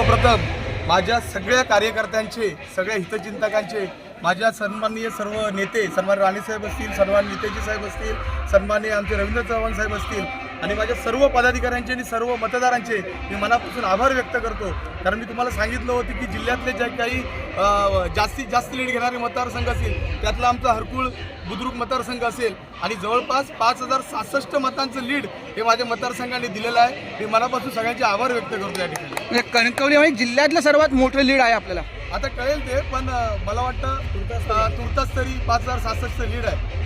सर्वप्रथम माझ्या सगळ्या कार्यकर्त्यांचे सगळ्या हितचिंतकांचे माझ्या सन्माननीय सर्व नेते सन्मान राणेसाहेब असतील सन्मान नेतेजी साहेब असतील सन्माननीय आमचे रवींद्र चव्हाण साहेब असतील आणि माझ्या सर्व पदाधिकाऱ्यांचे आणि सर्व मतदारांचे मी मनापासून आभार व्यक्त करतो. कारण मी तुम्हाला सांगितलं होतं की जिल्ह्यातले जे काही जास्तीत जास्त लीड घेणारे मतदारसंघ असतील त्यातला आमचा हरकुळ बुद्रुक मतदारसंघ असेल. आणि जवळपास पाच हजार सहासष्ट मतांचं लीड हे माझ्या मतदारसंघाने दिलेलं आहे. मी मनापासून सगळ्यांचे आभार व्यक्त करतो या ठिकाणी. म्हणजे कणकवली म्हणजे जिल्ह्यातलं सर्वात मोठं लीड आहे आपल्याला. आता कळेल ते पण मला वाटतं तुर्तास तरी पाच हजार सहासष्ट लीड आहे.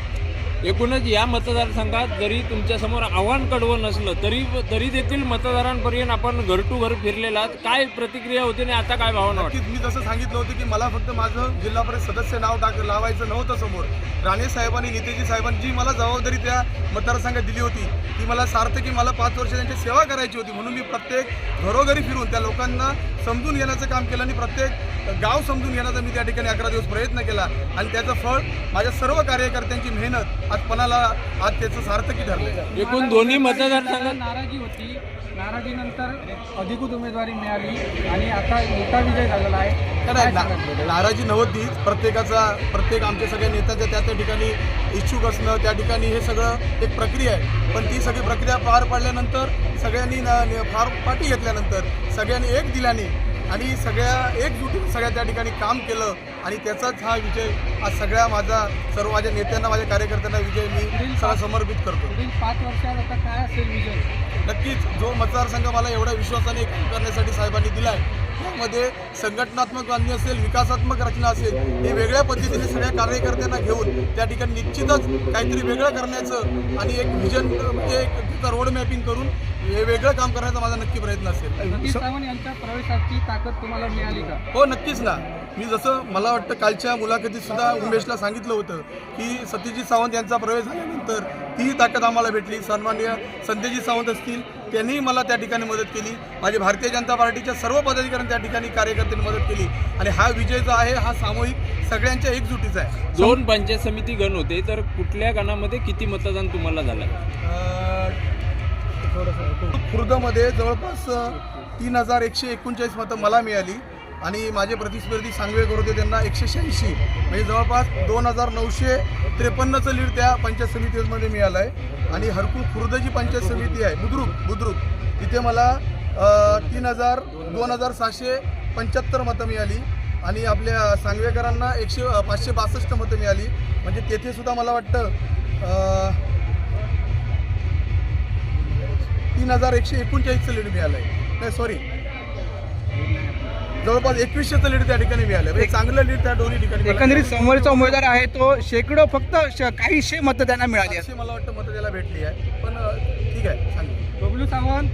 एकूणच या मतदारसंघात जरी तुमच्यासमोर आव्हान कडवं नसलं तरी तरी देखील मतदारांपर्यंत आपण घर टू घर फिरलेला आहात. काय प्रतिक्रिया होती आणि आता काय भावना वाटते? मी जसं सांगितलं होतं की मला फक्त माझं जिल्हा परिषद सदस्य नाव टाक लावायचं नव्हतं समोर. राणे साहेबांनी नितेजी साहेबांनी जी मला जबाबदारी त्या मतदारसंघात दिली होती. ती मला सार्थ की मला पाच वर्ष त्यांची सेवा करायची होती. म्हणून मी प्रत्येक घरोघरी फिरून त्या लोकांना समजून घेण्याचं काम केलं आणि प्रत्येक गाव समजून घेण्याचा मी त्या ठिकाणी अकरा दिवस प्रयत्न केला. आणि त्याचं फळ माझ्या सर्व कार्यकर्त्यांची मेहनत आज पणाला आज त्याचं सार्थकी ठरलं एकूण दोन्ही मतदारसंघात नाराजी होती. नाराजीनंतर अधिकृत उमेदवारी मिळाली आणि आता मोठा विजय झालेला आहे. नाही, ना- नाराजी नव्हती. प्रत्येकाचा प्रत्येक आमच्या सगळ्या नेत्यांच्या त्या त्या ठिकाणी इच्छुक असणं त्या ठिकाणी हे सगळं एक प्रक्रिया आहे. पण ती सगळी प्रक्रिया पार पाडल्यानंतर सगळ्यांनी फार पाठी घेतल्यानंतर सगळ्यांनी एक दिल्याने आणि सगळ्या एकजुटीने सगळ्या त्या ठिकाणी काम केलं आणि त्याचाच हा विजय आज सगळ्या माझा सर्व माझ्या नेत्यांना माझ्या कार्यकर्त्यांना विजय मी सगळा समर्पित करतो. पुढील पाच वर्षात आता काय असेल विजय? नक्कीच जो मतदारसंघ मला एवढ्या विश्वासाने काम करण्यासाठी साहेबांनी दिला आहे त्यामध्ये संघटनात्मक बांधणी असेल विकासात्मक रचना असेल हे वेगळ्या पद्धतीने सगळ्या कार्यकर्त्यांना घेऊन त्या ठिकाणी निश्चितच काहीतरी वेगळं करण्याचं आणि एक विजन म्हणजे एक रोड मॅपिंग करून हे वेगळं काम करण्याचा माझा नक्की प्रयत्न असेल. सावंत यांच्या प्रवेशाची ताकद तुम्हाला मिळाली का? हो नक्कीच ना. मी जसं मला वाटतं कालच्या मुलाखतीत सुद्धा उमेशला सांगितलं होतं की सत्यजित सावंत यांचा प्रवेश झाल्यानंतर ती ताकद आम्हाला भेटली. सन्मान्य संत्यजित सावंत असतील त्यांनी मला त्या ठिकाणी मदत केली. माझी भारतीय जनता पार्टीच्या सर्व पदाधिकाऱ्यांनी त्या ठिकाणी कार्यकर्त्यांनी मदत केली. आणि हा विजय जो आहे हा सामूहिक सगळ्यांच्या एकजुटीचा आहे. दोन पंचायत समिती गण होते तर कुठल्या गणामध्ये किती मतदान तुम्हाला झालं? खुर्दमध्ये जवळपास तीन हजार एकशे एकोणचाळीस मतं मला मिळाली. आणि माझे प्रतिस्पर्धी सांगवेकर होते त्यांना एकशे शहाऐंशी. म्हणजे जवळपास दोन हजार नऊशे त्रेपन्नचं लीड त्या पंचायत समितीमध्ये मिळालं आहे आणि हरकू खुर्द जी पंचायत समिती आहे बुद्रुक बुद्रुक. तिथे मला तीन हजार दोन हजार सहाशे पंच्याहत्तर मतं मिळाली. आणि आपल्या सांगवेकरांना एकशे पाचशे बासष्ट मतं मिळाली. म्हणजे तेथे सुद्धा मला वाटतं तीन हजार एकशे एकोणचाळीसचं लीड मिळालं आहे नाही सॉरी जवळपास एकवीसशेचं लीड त्या ठिकाणी मिळालं. म्हणजे चांगलं लीड त्या दोन्ही ठिकाणी एकंदरीत समोरचा उमेदवार आहे तो. शेकडो फक्त श- काहीशे मतं त्यांना मिळाली आहेत. पाचशे मला वाटतं मतं त्याला भेटली आहे. पण अं, ठीक आहे सांगू. बबलू सावंत